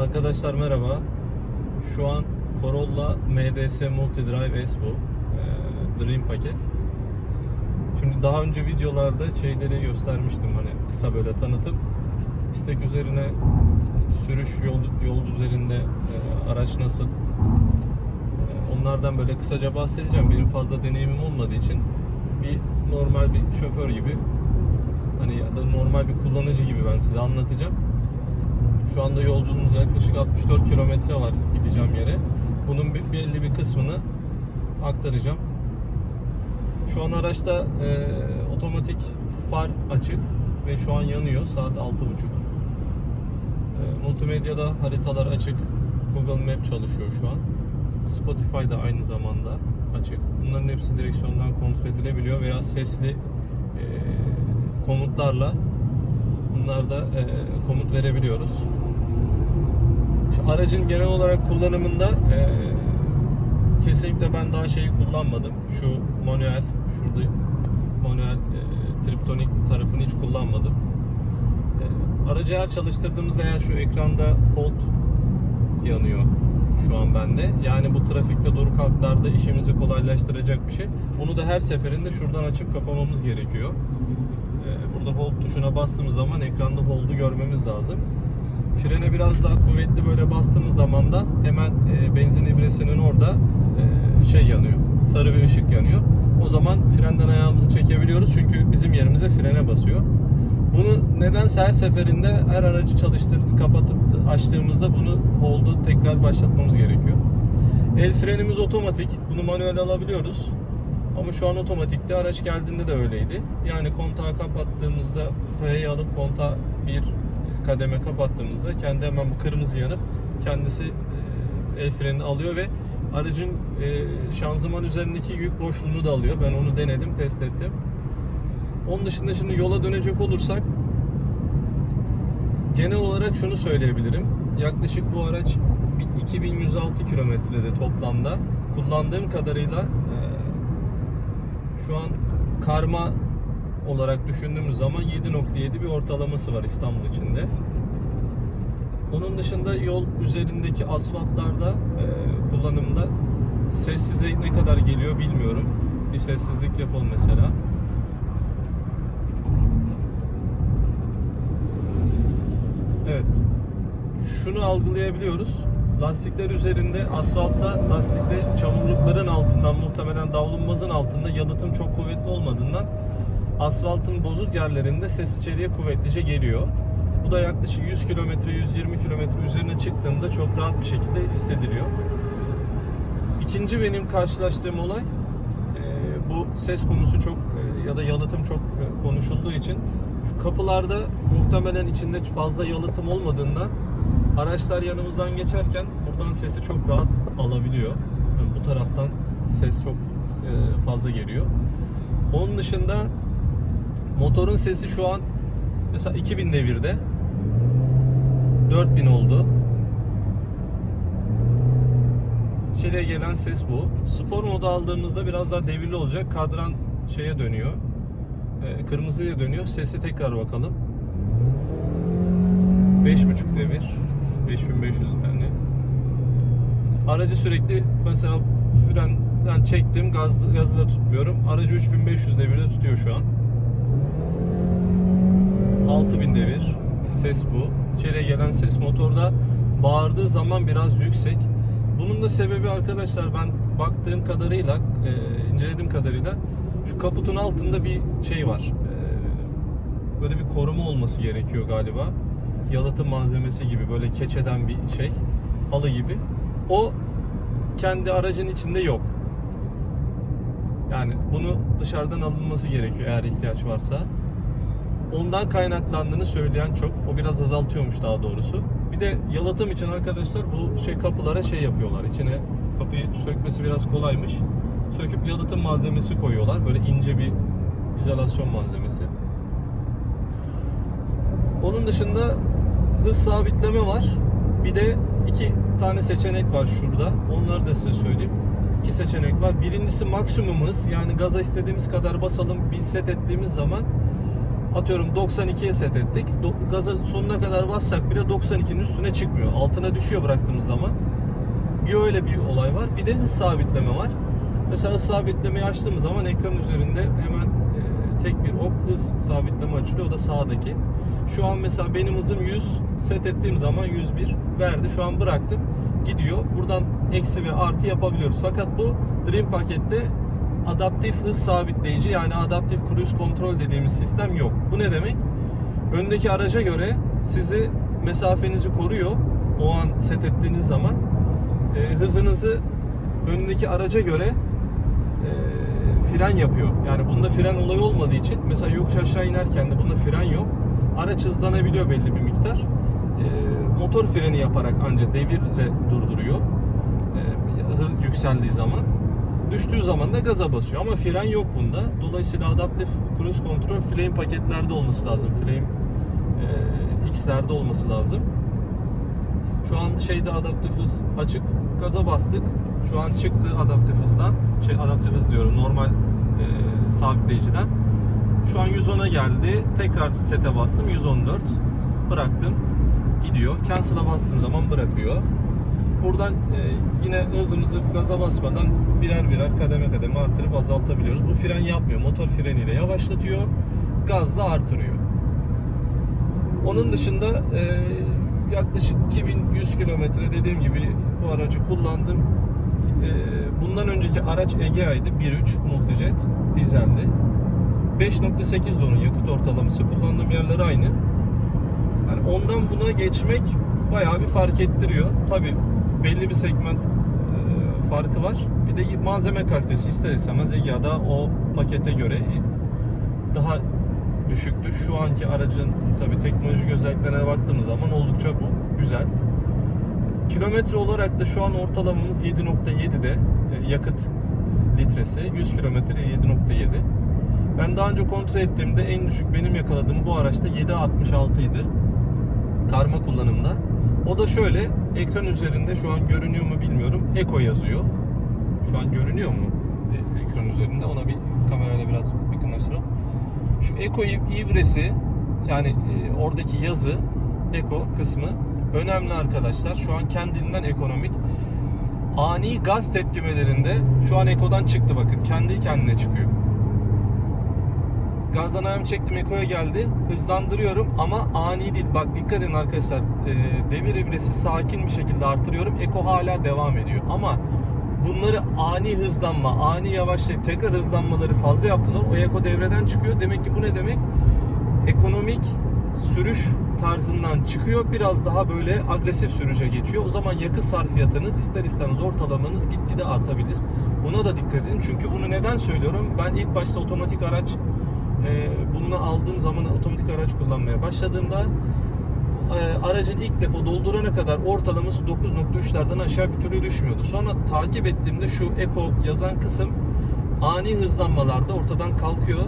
Arkadaşlar merhaba. Şu an Corolla MDS Multidrive S bu. Ee, Dream paket. Şimdi daha önce videolarda şeyleri göstermiştim hani kısa böyle tanıtıp istek üzerine sürüş yol, yol üzerinde e, araç nasıl e, onlardan böyle kısaca bahsedeceğim. Benim fazla deneyimim olmadığı için bir normal bir şoför gibi hani ya da normal bir kullanıcı gibi ben size anlatacağım. Şu anda yolculuğumuz yaklaşık 64 kilometre var gideceğim yere. Bunun bir- belli bir kısmını aktaracağım. Şu an araçta e, otomatik far açık ve şu an yanıyor saat 6.30. E, multimedyada haritalar açık. Google Map çalışıyor şu an. Spotify da aynı zamanda açık. Bunların hepsi direksiyondan kontrol edilebiliyor veya sesli e, komutlarla bunlar da e, komut verebiliyoruz. Şu aracın genel olarak kullanımında e, kesinlikle ben daha şeyi kullanmadım. Şu manuel, şurada manuel e, triptonik tarafını hiç kullanmadım. E, aracı her çalıştırdığımızda eğer şu ekranda hold yanıyor şu an bende. Yani bu trafikte dur kalklarda işimizi kolaylaştıracak bir şey. Bunu da her seferinde şuradan açıp kapamamız gerekiyor. Ee, Burada hold tuşuna bastığımız zaman ekranda hold'u görmemiz lazım. Frene biraz daha kuvvetli böyle bastığımız zaman da hemen e, benzin ibresinin orada e, şey yanıyor. Sarı bir ışık yanıyor. O zaman frenden ayağımızı çekebiliyoruz çünkü bizim yerimize frene basıyor. Bunu nedense her seferinde her aracı çalıştırdık, kapatıp açtığımızda bunu hold'u tekrar başlatmamız gerekiyor. El frenimiz otomatik. Bunu manuel alabiliyoruz. Ama şu an otomatikte araç geldiğinde de öyleydi. Yani kontağı kapattığımızda P'yi alıp kontağı bir kademe kapattığımızda kendi hemen bu kırmızı yanıp kendisi e, el frenini alıyor ve aracın e, şanzıman üzerindeki yük boşluğunu da alıyor. Ben onu denedim, test ettim. Onun dışında şimdi yola dönecek olursak genel olarak şunu söyleyebilirim. Yaklaşık bu araç bir 2106 kilometrede toplamda. Kullandığım kadarıyla e, şu an karma olarak düşündüğümüz zaman 7.7 bir ortalaması var İstanbul içinde. Onun dışında yol üzerindeki asfaltlarda e, kullanımda sessize ne kadar geliyor bilmiyorum. Bir sessizlik yapalım mesela. Evet. Şunu algılayabiliyoruz. Lastikler üzerinde asfaltta lastikte çamurlukların altından muhtemelen davlumbazın altında yalıtım çok kuvvetli olmadığından asfaltın bozuk yerlerinde ses içeriye kuvvetlice geliyor. Bu da yaklaşık 100 kilometre 120 kilometre üzerine çıktığımda çok rahat bir şekilde hissediliyor. İkinci benim karşılaştığım olay e, bu ses konusu çok e, ya da yalıtım çok e, konuşulduğu için şu kapılarda muhtemelen içinde fazla yalıtım olmadığından araçlar yanımızdan geçerken buradan sesi çok rahat alabiliyor. Yani bu taraftan ses çok fazla geliyor. Onun dışında motorun sesi şu an mesela 2000 devirde 4000 oldu. İçeriye gelen ses bu. Spor modu aldığımızda biraz daha devirli olacak. Kadran şeye dönüyor. E, kırmızıya dönüyor. Sesi tekrar bakalım. 5.5 devir. 5500 yani. Aracı sürekli mesela frenden çektim. Gaz, gazı da tutmuyorum. Aracı 3500 devirde tutuyor şu an. 6000 devir. Ses bu. İçeriye gelen ses motorda bağırdığı zaman biraz yüksek. Bunun da sebebi arkadaşlar ben baktığım kadarıyla, e, incelediğim kadarıyla şu kaputun altında bir şey var. E, böyle bir koruma olması gerekiyor galiba. Yalıtım malzemesi gibi böyle keçeden bir şey. Halı gibi. O kendi aracın içinde yok. Yani bunu dışarıdan alınması gerekiyor eğer ihtiyaç varsa. Ondan kaynaklandığını söyleyen çok. O biraz azaltıyormuş daha doğrusu. Bir de yalıtım için arkadaşlar bu şey kapılara şey yapıyorlar. İçine kapıyı sökmesi biraz kolaymış. Söküp yalıtım malzemesi koyuyorlar. Böyle ince bir izolasyon malzemesi. Onun dışında hız sabitleme var. Bir de iki tane seçenek var şurada. Onları da size söyleyeyim. İki seçenek var. Birincisi maksimum hız. Yani gaza istediğimiz kadar basalım. Bir set ettiğimiz zaman atıyorum 92'ye set ettik. Do- gaza sonuna kadar bassak bile 92'nin üstüne çıkmıyor. Altına düşüyor bıraktığımız zaman. Bir öyle bir olay var. Bir de hız sabitleme var. Mesela hız sabitlemeyi açtığımız zaman ekran üzerinde hemen e, tek bir ok hız sabitleme açılıyor. O da sağdaki. Şu an mesela benim hızım 100. Set ettiğim zaman 101 verdi. Şu an bıraktım. Gidiyor. Buradan eksi ve artı yapabiliyoruz. Fakat bu Dream pakette adaptif hız sabitleyici yani adaptif cruise kontrol dediğimiz sistem yok. Bu ne demek? Öndeki araca göre sizi mesafenizi koruyor. O an set ettiğiniz zaman e, hızınızı önündeki araca göre e, fren yapıyor. Yani bunda fren olayı olmadığı için mesela yokuş aşağı inerken de bunda fren yok. Araç hızlanabiliyor belli bir miktar. E, motor freni yaparak ancak devirle durduruyor. E, hız yükseldiği zaman. Düştüğü zaman da gaza basıyor ama fren yok bunda. Dolayısıyla adaptif cruise control flame paketlerde olması lazım. Flame e, X'lerde olması lazım. Şu an şeyde adaptif hız açık. Gaza bastık. Şu an çıktı adaptif hızdan. Şey adaptif hız diyorum normal e, sabitleyiciden. Şu an 110'a geldi. Tekrar sete bastım 114. Bıraktım. Gidiyor. Cancel'a bastığım zaman bırakıyor. Buradan e, yine hızımızı gaza basmadan birer birer kademe kademe arttırıp azaltabiliyoruz. Bu fren yapmıyor. Motor freniyle yavaşlatıyor. Gazla artırıyor. Onun dışında e, yaklaşık 2100 kilometre dediğim gibi bu aracı kullandım. E, bundan önceki araç Egea'ydı 1.3 Multijet dizeldi. 5.8 donun yakıt ortalaması kullandığım yerler aynı. Yani ondan buna geçmek bayağı bir fark ettiriyor. Tabi belli bir segment e, farkı var. Bir de malzeme kalitesi ister istemez Egea'da o pakete göre daha düşüktü. Şu anki aracın tabi teknolojik özelliklerine baktığımız zaman oldukça bu güzel. Kilometre olarak da şu an ortalamamız 7.7'de e, yakıt litresi 100 kilometre 7.7. Ben daha önce kontrol ettiğimde en düşük benim yakaladığım bu araçta 7.66 idi. Karma kullanımda. O da şöyle ekran üzerinde şu an görünüyor mu bilmiyorum. Eko yazıyor. Şu an görünüyor mu e, ekran üzerinde? Ona bir kamerayla biraz yakınlaştıralım. Şu Eko ibresi yani e, oradaki yazı Eko kısmı önemli arkadaşlar. Şu an kendinden ekonomik. Ani gaz tepkimelerinde şu an Eko'dan çıktı bakın. Kendi kendine çıkıyor. Gazdan ayağımı çektim Eko'ya geldi. Hızlandırıyorum ama ani değil. Bak dikkat edin arkadaşlar. E, devir ibresi sakin bir şekilde artırıyorum. Eko hala devam ediyor. Ama bunları ani hızlanma, ani yavaşlayıp tekrar hızlanmaları fazla yaptığı zaman o Eko devreden çıkıyor. Demek ki bu ne demek? Ekonomik sürüş tarzından çıkıyor. Biraz daha böyle agresif sürüşe geçiyor. O zaman yakıt sarfiyatınız ister istemez ortalamanız gitgide artabilir. Buna da dikkat edin. Çünkü bunu neden söylüyorum? Ben ilk başta otomatik araç e, bunu aldığım zaman otomatik araç kullanmaya başladığımda e, aracın ilk depo doldurana kadar ortalaması 9.3'lerden aşağı bir türlü düşmüyordu. Sonra takip ettiğimde şu Eko yazan kısım ani hızlanmalarda ortadan kalkıyor.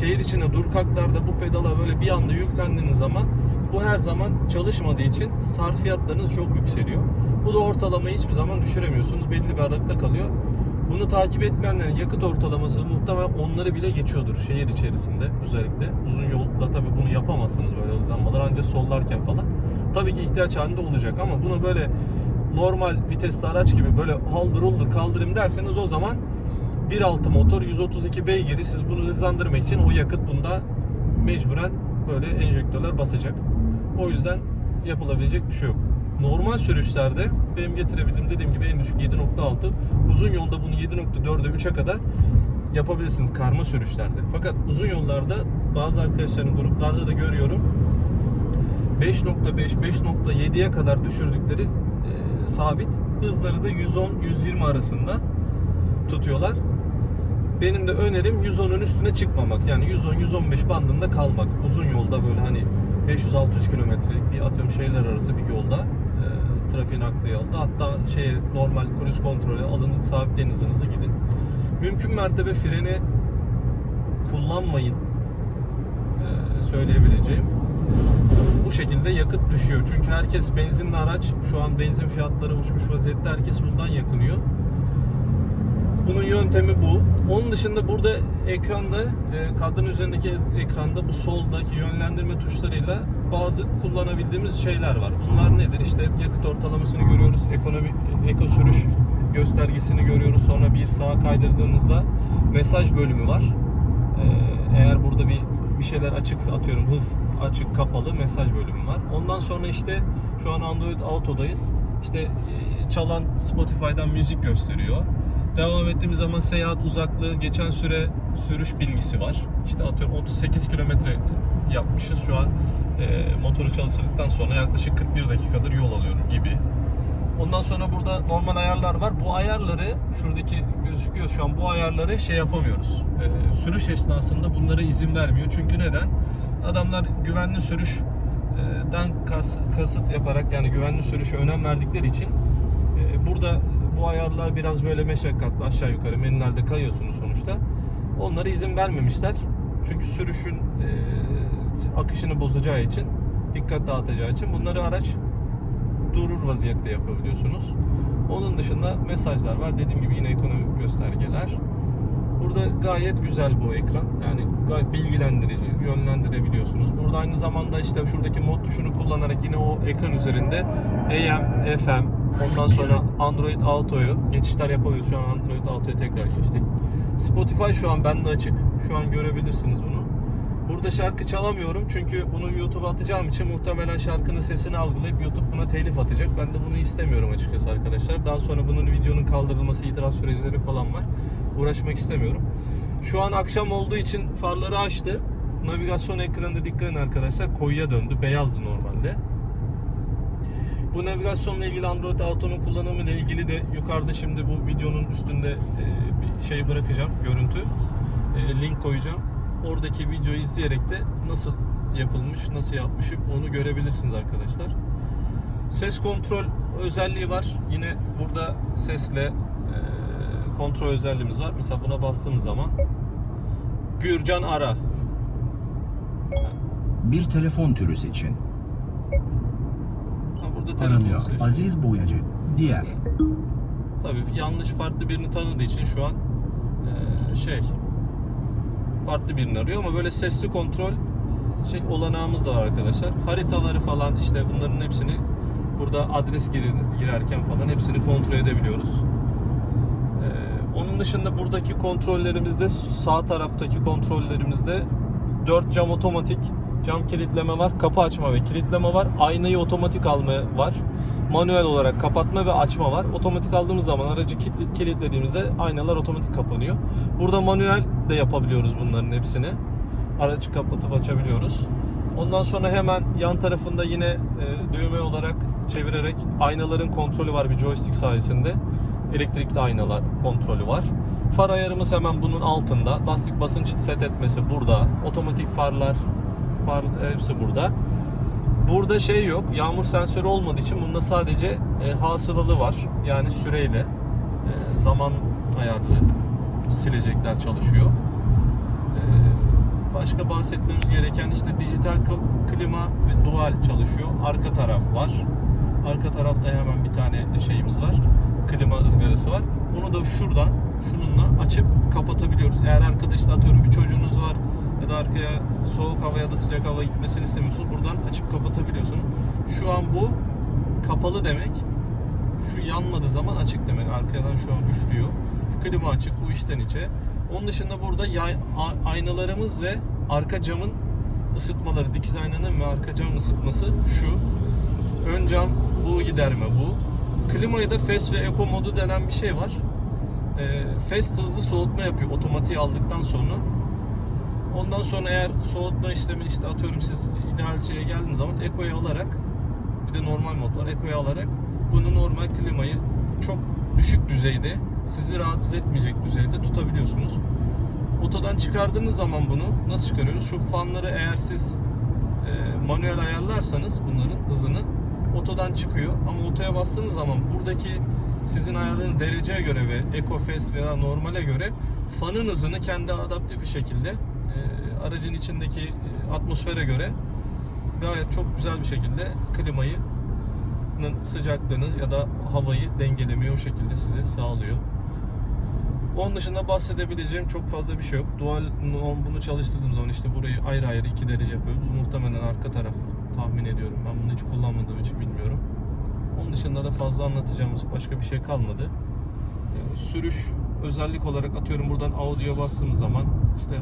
Şehir içinde durkaklarda bu pedala böyle bir anda yüklendiğiniz zaman bu her zaman çalışmadığı için sarfiyatlarınız çok yükseliyor. Bu da ortalamayı hiçbir zaman düşüremiyorsunuz. Belli bir aralıkta kalıyor. Bunu takip etmeyenlerin yakıt ortalaması muhtemelen onları bile geçiyordur şehir içerisinde özellikle. Uzun yolda tabi bunu yapamazsınız böyle hızlanmalar ancak sollarken falan. Tabii ki ihtiyaç halinde olacak ama bunu böyle normal vitesli araç gibi böyle haldır uldur kaldırayım derseniz o zaman 1.6 motor 132 beygiri siz bunu hızlandırmak için o yakıt bunda mecburen böyle enjektörler basacak. O yüzden yapılabilecek bir şey yok. Normal sürüşlerde benim getirebildiğim dediğim gibi en düşük 7.6 uzun yolda bunu 7.4'e 3'e kadar yapabilirsiniz karma sürüşlerde. Fakat uzun yollarda bazı arkadaşların gruplarda da görüyorum 5.5 5.7'ye kadar düşürdükleri e, sabit hızları da 110-120 arasında tutuyorlar. Benim de önerim 110'un üstüne çıkmamak. Yani 110-115 bandında kalmak. Uzun yolda böyle hani 500-600 kilometrelik bir atıyorum şehirler arası bir yolda trafiğin aktığı yolda. Hatta şey normal cruise kontrolü alın sabitleyin hızınızı gidin. Mümkün mertebe freni kullanmayın e, söyleyebileceğim. Bu şekilde yakıt düşüyor. Çünkü herkes benzinli araç. Şu an benzin fiyatları uçmuş vaziyette. Herkes bundan yakınıyor. bunun yöntemi bu. Onun dışında burada ekranda, e, kadranın üzerindeki ekranda bu soldaki yönlendirme tuşlarıyla bazı kullanabildiğimiz şeyler var. Bunlar nedir? İşte yakıt ortalamasını görüyoruz, ekonomi, eko sürüş göstergesini görüyoruz. Sonra bir sağa kaydırdığımızda mesaj bölümü var. E, eğer burada bir bir şeyler açıksa atıyorum hız açık kapalı mesaj bölümü var. Ondan sonra işte şu an Android Auto'dayız. İşte e, çalan Spotify'dan müzik gösteriyor. Devam ettiğimiz zaman seyahat uzaklığı, geçen süre sürüş bilgisi var. İşte atıyorum 38 kilometre yapmışız şu an. E, motoru çalıştırdıktan sonra yaklaşık 41 dakikadır yol alıyorum gibi. Ondan sonra burada normal ayarlar var. Bu ayarları şuradaki gözüküyor şu an bu ayarları şey yapamıyoruz. Ee, sürüş esnasında bunlara izin vermiyor. Çünkü neden? Adamlar güvenli sürüşten kas, kasıt yaparak yani güvenli sürüşe önem verdikleri için e, burada bu ayarlar biraz böyle meşakkatli aşağı yukarı menülerde kayıyorsunuz sonuçta. Onlara izin vermemişler. Çünkü sürüşün e, akışını bozacağı için, dikkat dağıtacağı için bunları araç durur vaziyette yapabiliyorsunuz. Onun dışında mesajlar var. Dediğim gibi yine ekonomik göstergeler. Burada gayet güzel bu ekran. Yani gayet bilgilendirici, yönlendirebiliyorsunuz. Burada aynı zamanda işte şuradaki mod tuşunu kullanarak yine o ekran üzerinde AM, FM, ondan sonra Android Auto'yu geçişler yapabiliyoruz. Şu an Android Auto'ya tekrar geçtik. Spotify şu an bende açık. Şu an görebilirsiniz bunu. Burada şarkı çalamıyorum çünkü bunu YouTube'a atacağım için muhtemelen şarkının sesini algılayıp YouTube buna telif atacak. Ben de bunu istemiyorum açıkçası arkadaşlar. Daha sonra bunun videonun kaldırılması, itiraz süreçleri falan var. Uğraşmak istemiyorum. Şu an akşam olduğu için farları açtı. Navigasyon ekranında dikkat edin arkadaşlar koyuya döndü. Beyazdı normalde. Bu navigasyonla ilgili Android Auto'nun kullanımı ile ilgili de yukarıda şimdi bu videonun üstünde e, bir şey bırakacağım, görüntü. E, link koyacağım. Oradaki videoyu izleyerek de nasıl yapılmış, nasıl yapmışım onu görebilirsiniz arkadaşlar. Ses kontrol özelliği var. Yine burada sesle e, kontrol özelliğimiz var. Mesela buna bastığımız zaman Gürcan ara. Bir telefon türü seçin. Ha, Burada telefonu Aranıyor. seçtim. Aziz Boyacı. Diğer. Tabii yanlış farklı birini tanıdığı için şu an eee, şey farklı birini arıyor ama böyle sesli kontrol şey olanağımız da var arkadaşlar. Haritaları falan işte bunların hepsini burada adres girir, girerken falan hepsini kontrol edebiliyoruz. Eee, onun dışında buradaki kontrollerimizde sağ taraftaki kontrollerimizde 4 cam otomatik cam kilitleme var, kapı açma ve kilitleme var. Aynayı otomatik alma var. Manuel olarak kapatma ve açma var. Otomatik aldığımız zaman aracı kilit- kilitlediğimizde aynalar otomatik kapanıyor. Burada manuel de yapabiliyoruz bunların hepsini. Aracı kapatıp açabiliyoruz. Ondan sonra hemen yan tarafında yine e, düğme olarak çevirerek aynaların kontrolü var bir joystick sayesinde. Elektrikli aynalar kontrolü var. Far ayarımız hemen bunun altında. Lastik basınç set etmesi burada. Otomatik farlar, far hepsi burada. Burada şey yok. Yağmur sensörü olmadığı için bunda sadece e, hasılalı var. Yani süreyle e, zaman ayarlı silecekler çalışıyor. E, başka bahsetmemiz gereken işte dijital kl- klima ve dual çalışıyor. Arka taraf var. Arka tarafta hemen bir tane şeyimiz var. Klima ızgarası var. Bunu da şuradan şununla açıp kapatabiliyoruz. Eğer arkada işte atıyorum bir çocuğunuz var ya da arkaya soğuk hava ya da sıcak hava gitmesini istemiyorsunuz. Buradan açıp kapatabiliyorsunuz. Şu an bu kapalı demek. Şu yanmadığı zaman açık demek. Arkadan şu an üflüyor. Şu klima açık bu içten içe. Onun dışında burada yay- aynalarımız ve arka camın ısıtmaları, dikiz aynanın ve arka cam ısıtması şu. Ön cam bu giderme bu. Klimayı da fast ve eco modu denen bir şey var. Ee, fast hızlı soğutma yapıyor otomatiği aldıktan sonra. Ondan sonra eğer soğutma işlemi işte atıyorum siz ideal şeye geldiğiniz zaman ekoyu alarak bir de normal mod var. Ekoyu alarak bunu normal klimayı çok düşük düzeyde sizi rahatsız etmeyecek düzeyde tutabiliyorsunuz. Otodan çıkardığınız zaman bunu nasıl çıkarıyoruz? Şu fanları eğer siz e, manuel ayarlarsanız bunların hızını otodan çıkıyor. Ama otoya bastığınız zaman buradaki sizin ayarladığınız dereceye göre ve Eco Fast veya normale göre fanın hızını kendi adaptif bir şekilde aracın içindeki e, atmosfere göre gayet çok güzel bir şekilde klimayı sıcaklığını ya da havayı dengelemeyi o şekilde size sağlıyor. Onun dışında bahsedebileceğim çok fazla bir şey yok. Dual bunu çalıştırdığım zaman işte burayı ayrı ayrı iki derece yapıyor. Bu muhtemelen arka taraf tahmin ediyorum. Ben bunu hiç kullanmadığım için bilmiyorum. Onun dışında da fazla anlatacağımız başka bir şey kalmadı. Ee, Sürüş özellik olarak atıyorum buradan audio bastığımız zaman işte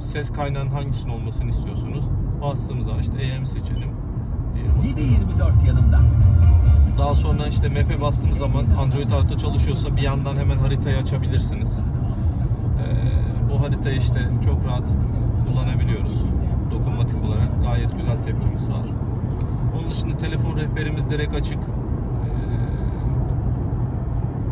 ses kaynağının hangisinin olmasını istiyorsunuz. Bastığımız zaman işte AM seçelim diyelim. 724 yanımda. Daha sonra işte map'e bastığımız zaman Android Auto çalışıyorsa bir yandan hemen haritayı açabilirsiniz. Ee, bu haritayı işte çok rahat kullanabiliyoruz. Dokunmatik olarak gayet güzel tepkimiz var. Onun dışında telefon rehberimiz direkt açık.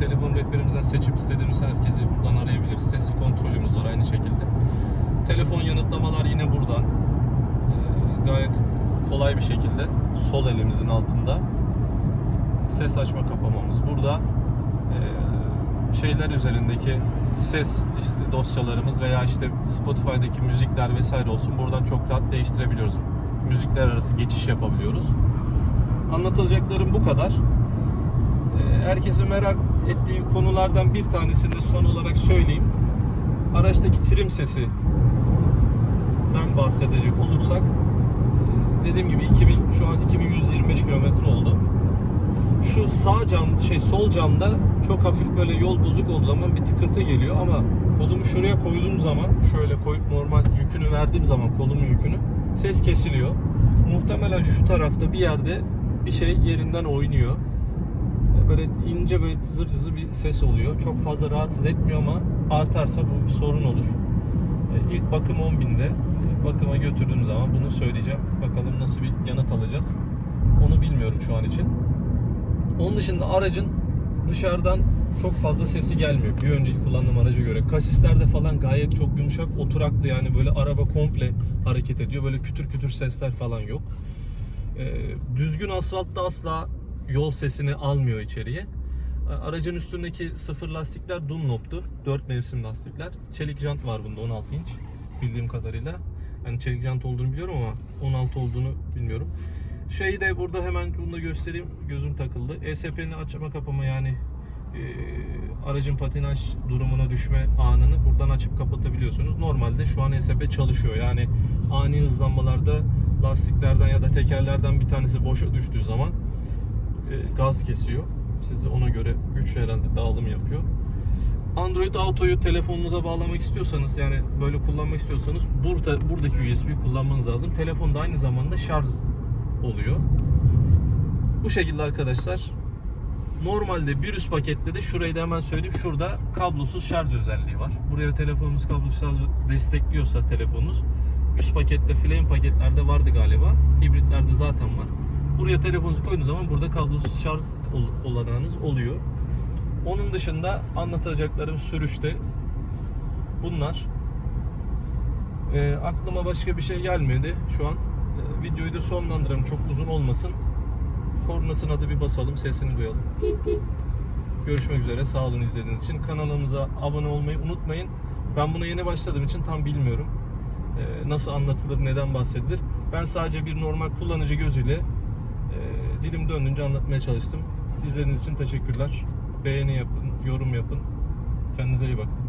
Telefon rehberimizden seçip istediğimiz herkesi buradan arayabiliriz. Sesli kontrolümüz var aynı şekilde. Telefon yanıtlamalar yine buradan. Ee, gayet kolay bir şekilde sol elimizin altında ses açma kapamamız burada. Ee, şeyler üzerindeki ses işte dosyalarımız veya işte Spotify'daki müzikler vesaire olsun buradan çok rahat değiştirebiliyoruz. Müzikler arası geçiş yapabiliyoruz. Anlatılacaklarım bu kadar. Ee, herkesin merak ettiği konulardan bir tanesini son olarak söyleyeyim. Araçtaki trim sesi bahsedecek olursak dediğim gibi 2000 şu an 2125 kilometre oldu. Şu sağ cam şey sol camda çok hafif böyle yol bozuk olduğu zaman bir tıkırtı geliyor ama kolumu şuraya koyduğum zaman şöyle koyup normal yükünü verdiğim zaman kolumun yükünü ses kesiliyor. Muhtemelen şu tarafta bir yerde bir şey yerinden oynuyor. Böyle ince böyle cızır cızır bir ses oluyor. Çok fazla rahatsız etmiyor ama artarsa bu bir sorun olur. E, İlk bakım 10.000'de. Bakıma götürdüğüm zaman bunu söyleyeceğim. Bakalım nasıl bir yanıt alacağız. Onu bilmiyorum şu an için. Onun dışında aracın dışarıdan çok fazla sesi gelmiyor. Bir önceki kullandığım araca göre. Kasislerde falan gayet çok yumuşak, oturaklı yani böyle araba komple hareket ediyor. Böyle kütür kütür sesler falan yok. Ee, düzgün asfaltta asla yol sesini almıyor içeriye. Aracın üstündeki sıfır lastikler Dunlop'tu. 4 mevsim lastikler. Çelik jant var bunda 16 inç bildiğim kadarıyla. Yani çelik jant olduğunu biliyorum ama 16 olduğunu bilmiyorum. Şeyi de burada hemen bunu da göstereyim. Gözüm takıldı. ESP'nin açma kapama yani e, aracın patinaj durumuna düşme anını buradan açıp kapatabiliyorsunuz. Normalde şu an ESP çalışıyor. Yani ani hızlanmalarda lastiklerden ya da tekerlerden bir tanesi boşa düştüğü zaman gaz kesiyor. Size ona göre güç herhalde dağılım yapıyor. Android Auto'yu telefonunuza bağlamak istiyorsanız yani böyle kullanmak istiyorsanız burada buradaki USB kullanmanız lazım. Telefonda aynı zamanda şarj oluyor. Bu şekilde arkadaşlar. Normalde bir üst pakette de şurayı da hemen söyleyeyim. Şurada kablosuz şarj özelliği var. Buraya telefonunuz kablosuz şarj destekliyorsa telefonunuz üst pakette, flame paketlerde vardı galiba. Hibritlerde zaten var. Buraya telefonunuzu koyduğunuz zaman burada kablosuz şarj ol- olanağınız oluyor. Onun dışında anlatacaklarım sürüşte bunlar. Ee, aklıma başka bir şey gelmedi şu an. Ee, videoyu da sonlandıralım çok uzun olmasın. Kornasına da bir basalım sesini duyalım. Görüşmek üzere sağ olun izlediğiniz için. Kanalımıza abone olmayı unutmayın. Ben buna yeni başladığım için tam bilmiyorum. Ee, nasıl anlatılır, neden bahsedilir. Ben sadece bir normal kullanıcı gözüyle e, dilim döndüğünce anlatmaya çalıştım. İzlediğiniz için teşekkürler. Beğeni yapın, yorum yapın. Kendinize iyi bakın.